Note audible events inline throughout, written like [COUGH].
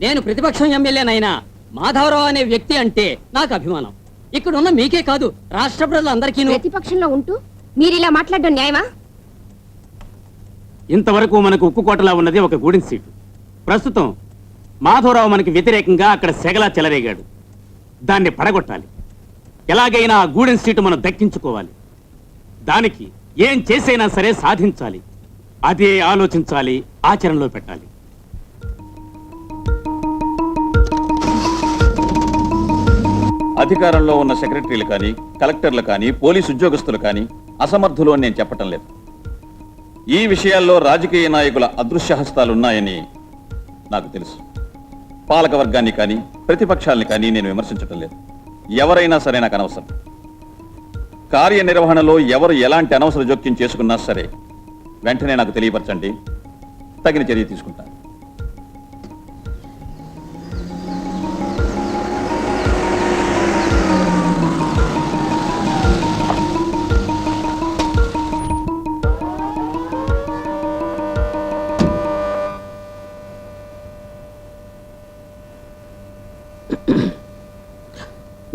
నేను ప్రతిపక్షం ఎమ్మెల్యేనైనా మాధవరావు అనే వ్యక్తి అంటే నాకు అభిమానం. ఇక్కడ ఉన్న మీకే కాదు రాష్ట్ర ప్రజలందరికీ ప్రతిపక్షంలో ఉంటూ మీరు ఇలా మాట్లాడడం న్యాయమా? ఇంతవరకు మనకు ఉక్కుకోటలా ఉన్నది ఒక గూడెం సీటు. ప్రస్తుతం మాధవరావు మనకి వ్యతిరేకంగా అక్కడ సెగలా చెలరేగాడు. దాన్ని పడగొట్టాలి. ఎలాగైనా ఆ గూడెం సీటు మనం దక్కించుకోవాలి. దానికి ఏం చేసైనా సరే సాధించాలి. అదే ఆలోచించాలి ఆచరణలో పెట్టాలి. అధికారంలో ఉన్న సెక్రటరీలు కానీ కలెక్టర్లు కానీ పోలీసు ఉద్యోగస్తులు కానీ అసమర్థులు అని నేను చెప్పటం లేదు. ఈ విషయాల్లో రాజకీయ నాయకుల అదృశ్య హస్తాలున్నాయని నాకు తెలుసు. పాలక వర్గాన్ని కానీ ప్రతిపక్షాలని కానీ నేను విమర్శించటం లేదు. ఎవరైనా సరే నాకు అనవసరం. కార్యనిర్వహణలో ఎవరు ఎలాంటి అనవసర జోక్యం చేసుకున్నా సరే వెంటనే నాకు తెలియపరచండి. తగిన చర్య తీసుకుంటాను.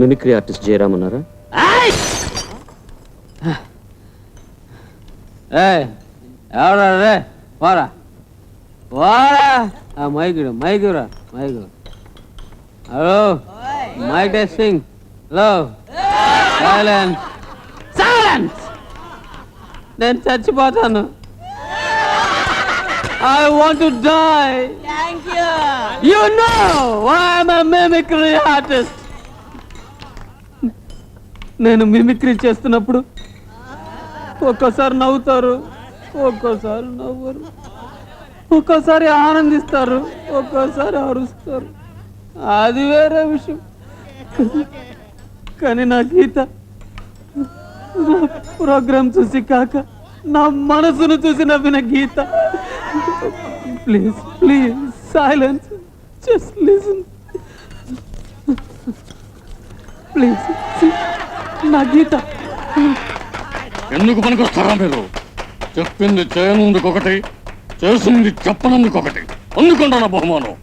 మిమిక్రీ ఆర్టిస్ట్ జయరామ్ ఉన్నారా? ఎవరా రే? పోరా. పోరా. ఆ మైకుడు మైకురా mike hello? Mike testing. Hello? Silence silence నేను చచ్చిపోతాను. I want to die you know I'm a mimicry artist నేను మిమిక్రీ చేస్తున్నప్పుడు ఒక్కోసారి నవ్వుతారు ఒక్కోసారి నవ్వరు ఒక్కోసారి ఆనందిస్తారు ఒక్కోసారి అరుస్తారు. అది వేరే విషయం. కానీ నా గీత ప్రోగ్రాం ప్రోగ్రామ్ చూసి కాక నా మనసును చూసి నవ్విన గీత. Please please silence just listen please నా గీత. ఎందుకు పనికొస్తారా మీరు? చెప్పింది చేయనందుకు ఒకటి చేసింది చెప్పనందుకు ఒకటి. అందుకుంటా నా బహుమానం.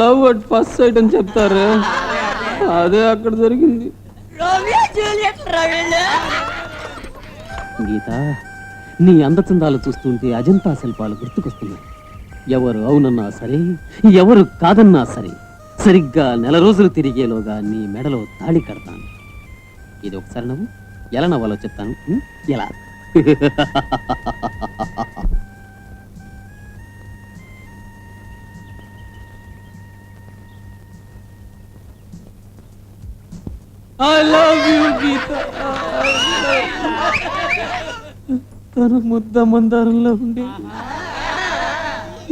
లవ్ అట్ ఫస్ట్ సైట్ అని చెప్తారు? అదే అక్కడ జరిగింది. గీత నీ అందచందాలు చూస్తుంటే అజంతా శిల్పాలు గుర్తుకొస్తున్నాయి. ఎవరు అవునన్నా సరే ఎవరు కాదన్నా సరే సరిగ్గా నెల రోజులు తిరిగేలోగా నీ మెడలో తాళి కడతాను. ఇది ఒకసారి నవ్వు ఎలా నవ్వాలో చెప్తాను? ఎలా? [LAUGHS] ఐ లవ్ యూ గీత తను ముద్ద మందారంలో ఉండే.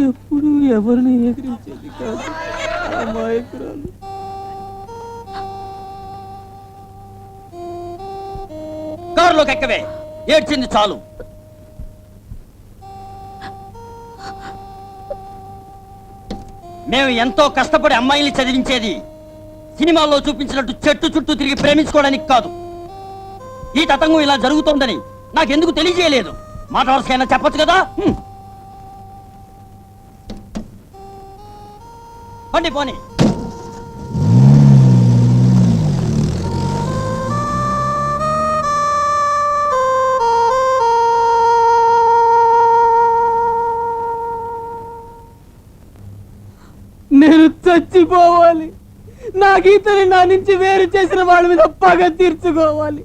ఎప్పుడు ఎవరిని ఎదిరించేది కాదు. అమాయకురాలు కారులోకి ఎక్కవే. ఏడ్చింది చాలు. మేము ఎంతో కష్టపడి అమ్మాయిల్ని చదివించేది సినిమాల్లో చూపించినట్టు చెట్టు చుట్టూ తిరిగి ప్రేమించుకోవడానికి కాదు. ఈ తతంగం ఇలా జరుగుతోందని నాకెందుకు తెలియజేయలేదు. మాట చెప్పచ్చు చెప్పొచ్చు కదా? పండి పోనీ పోనీ. నేను చచ్చిపోవాలి. నా గీతని నా నుంచి వేరు చేసిన వాళ్ళ మీద పగ తీర్చుకోవాలి.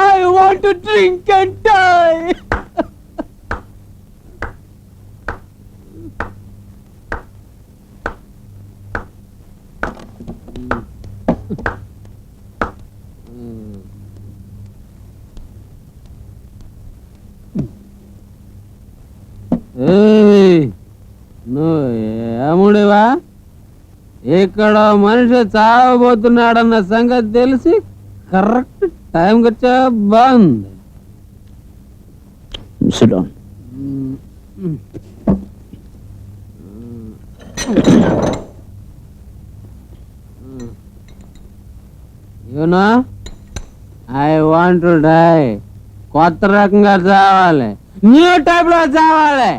I want drink and die ఇక్కడ మనిషి చావబోతున్నాడన్న సంగతి తెలిసి కరెక్ట్ టైంకి వచ్చా బాగుంది. You know I want to die కొత్త రకంగా చావాలి. న్యూ టైప్లో చావాలి.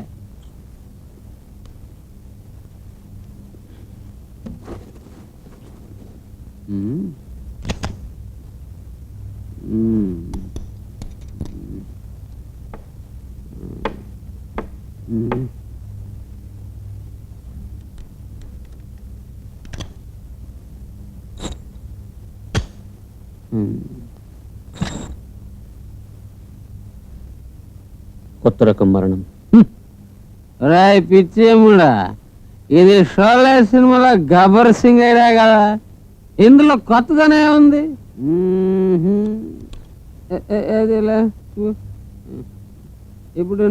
కొత్త రకం మరణం. రాయ్ పిచ్చేముడా ఇది షోలే సినిమాలో గబ్బర్ సింగ్ అయినా కదా ఇందులో కొత్తదనే ఉంది? ఇప్పుడు